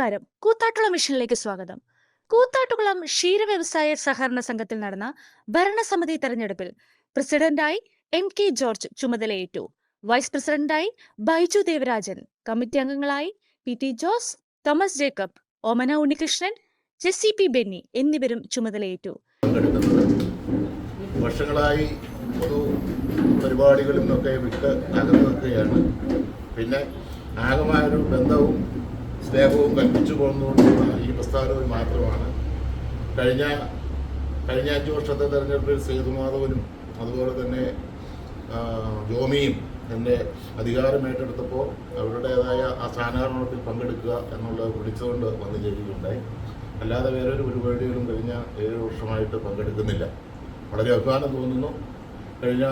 നമസ്കാരം. കൂത്താട്ടുള്ള മിഷനിലേക്ക് സ്വാഗതം. കൂത്താട്ടുകുളം ക്ഷീര വ്യവസായ സഹകരണ സംഘത്തിൽ നടന്ന ഭരണസമിതി തെരഞ്ഞെടുപ്പിൽ പ്രസിഡന്റായി എം കെ ജോർജ് ചുമതലയേറ്റു. വൈസ് പ്രസിഡന്റായി ബൈജു ദേവരാജൻ കമ്മിറ്റി അംഗങ്ങളായി P T Jose Thomas Jacob Omana Unnikrishnan Jessie P Benny എന്നിവരും ചുമതലയേറ്റു. വർഷങ്ങളായി പൊതു പരിപാടികളിൽ നിന്നൊക്കെ വിട്ട് അകന്നു നിൽക്കുകയാണ്. പിന്നെ ആകമായൊരു ബന്ധവും സ്നേഹവും കൽപ്പിച്ചു പോകുന്നതുകൊണ്ടുള്ള ഈ പ്രസ്ഥാനവും മാത്രമാണ്. കഴിഞ്ഞ കഴിഞ്ഞ അഞ്ച് വർഷത്തെ തെരഞ്ഞെടുപ്പിൽ സേതുമാധവനും അതുപോലെ തന്നെ ജോമിയും എന്റെ അധികാരം ഏറ്റെടുത്തപ്പോൾ അവരുടേതായ ആ സ്ഥാനാരോഹണത്തിൽ പങ്കെടുക്കുക എന്നുള്ളത് വിളിച്ചുകൊണ്ട് വന്നു ചേരുകയുണ്ടായി അല്ലാതെ വേറൊരു പരിപാടികളും കഴിഞ്ഞ ഏഴ് വർഷമായിട്ട് പങ്കെടുക്കുന്നില്ല. വളരെ അഭിമാനം തോന്നുന്നു. കഴിഞ്ഞ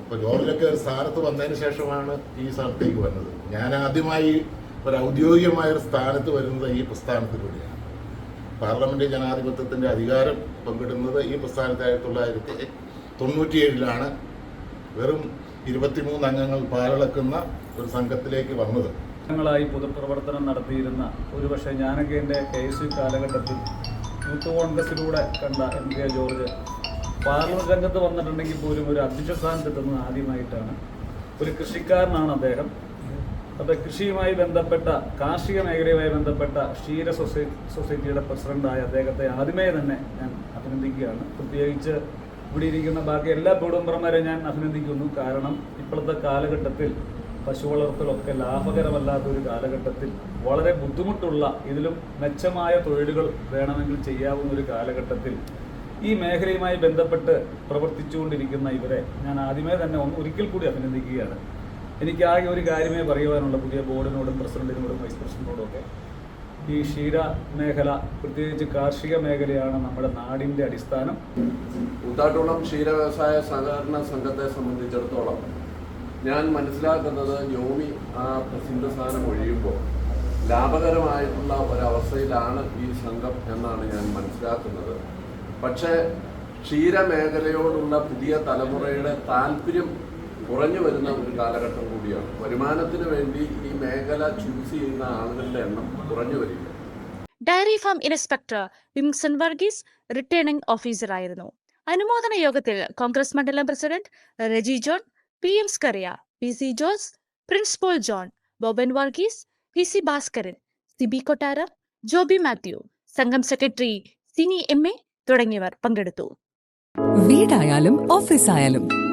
ഇപ്പോൾ ജോർജൊക്കെ ഒരു സ്ഥാനത്ത് വന്നതിന് ശേഷമാണ് ഈ സ്ഥലത്തേക്ക് വന്നത്. ഞാൻ ആദ്യമായി ഒരു ഔദ്യോഗികമായ ഒരു സ്ഥാനത്ത് വരുന്നത് ഈ പ്രസ്ഥാനത്തിലൂടെയാണ്. പാർലമെന്റ് ജനാധിപത്യത്തിന്റെ അധികാരം പങ്കിടുന്നത് ഈ പ്രസ്ഥാനത്തെ ആയിരത്തി തൊള്ളായിരത്തി തൊണ്ണൂറ്റിയേഴിലാണ് വെറും ഇരുപത്തിമൂന്ന് അംഗങ്ങൾ പാലളക്കുന്ന ഒരു സംഘത്തിലേക്ക് വന്നത്. വർഷങ്ങളായി പൊതുപ്രവർത്തനം നടത്തിയിരുന്ന ഒരുപക്ഷെ ഞാനൊക്കെ എന്റെ കെ എസ് യു കാലഘട്ടത്തിൽ യൂത്ത് കോൺഗ്രസിലൂടെ കണ്ട എം കെ ജോർജ് പാർലമെന്റ് രംഗത്ത് വന്നിട്ടുണ്ടെങ്കിൽ പോലും ഒരു അധ്യക്ഷ സ്ഥാനത്തെത്തുന്നത് ആദ്യമായിട്ടാണ്. ഒരു കൃഷിക്കാരനാണ് അദ്ദേഹം. അപ്പോൾ കൃഷിയുമായി ബന്ധപ്പെട്ട കാർഷിക മേഖലയുമായി ബന്ധപ്പെട്ട ക്ഷീര സൊസൈ സൊസൈറ്റിയുടെ പ്രസിഡന്റായ അദ്ദേഹത്തെ ആദ്യമേ തന്നെ ഞാൻ അഭിനന്ദിക്കുകയാണ്. പ്രത്യേകിച്ച് ഇവിടെ ഇരിക്കുന്ന ബാക്കി എല്ലാ കുടുംബന്മാരെ ഞാൻ അഭിനന്ദിക്കുന്നു. കാരണം ഇപ്പോഴത്തെ കാലഘട്ടത്തിൽ പശു വളർത്തലൊക്കെ ലാഭകരമല്ലാത്ത ഒരു കാലഘട്ടത്തിൽ വളരെ ബുദ്ധിമുട്ടുള്ള ഇതിലും മെച്ചമായ തൊഴിലുകൾ വേണമെങ്കിൽ ചെയ്യാവുന്ന ഒരു കാലഘട്ടത്തിൽ ഈ മേഖലയുമായി ബന്ധപ്പെട്ട് പ്രവർത്തിച്ചുകൊണ്ടിരിക്കുന്ന ഇവരെ ഞാൻ ആദ്യമേ തന്നെ ഒരിക്കൽ കൂടി അഭിനന്ദിക്കുകയാണ്. എനിക്ക് ആകെ ഒരു കാര്യമേ പറയുവാനുള്ള. പുതിയ ബോർഡിനോടും പ്രസിഡന്റിനോടും വൈസ് പ്രസിഡന്റിനോടും ഒക്കെ. ഈ ക്ഷീര മേഖല പ്രത്യേകിച്ച് കാർഷിക മേഖലയാണ് നമ്മുടെ നാടിന്റെ അടിസ്ഥാനം. കൂത്താട്ടുകുളം ക്ഷീര വ്യവസായ സഹകരണ സംഘത്തെ സംബന്ധിച്ചിടത്തോളം ഞാൻ മനസ്സിലാക്കുന്നത് ജോമി ആ പ്രസിഡന്റ് സ്ഥാനം ഒഴിയുമ്പോൾ ലാഭകരമായിട്ടുള്ള ഒരവസ്ഥയിലാണ് ഈ സംഘം എന്നാണ് ഞാൻ മനസ്സിലാക്കുന്നത്. പക്ഷേ ക്ഷീരമേഖലയോടുള്ള പുതിയ തലമുറയുടെ താല്പര്യം കുറഞ്ഞു വരുന്ന ഒരു കാലഘട്ടം കൂടിയാണ്. വരുമാനത്തിന് വേണ്ടി ഈ മേഖല ചൂസ് ചെയ്യുന്ന ആളുകളുടെ എണ്ണം കുറഞ്ഞു വരിക dairy farm inspector Wimson Varghese returning ഓഫീസറായിരുന്നു അനുമോദന യോഗത്തിൽ കോൺഗ്രസ് മണ്ഡലം president Reji John P M Skaria P C Jose principal John Boban Varghese P C Bhaskaran Sibi Kottaram Joby Mathew സംഘം സെക്രട്ടറി സിനി എം എ തുടങ്ങിയവർ പങ്കെടുത്തു. വീടായാലും ഓഫീസായാലും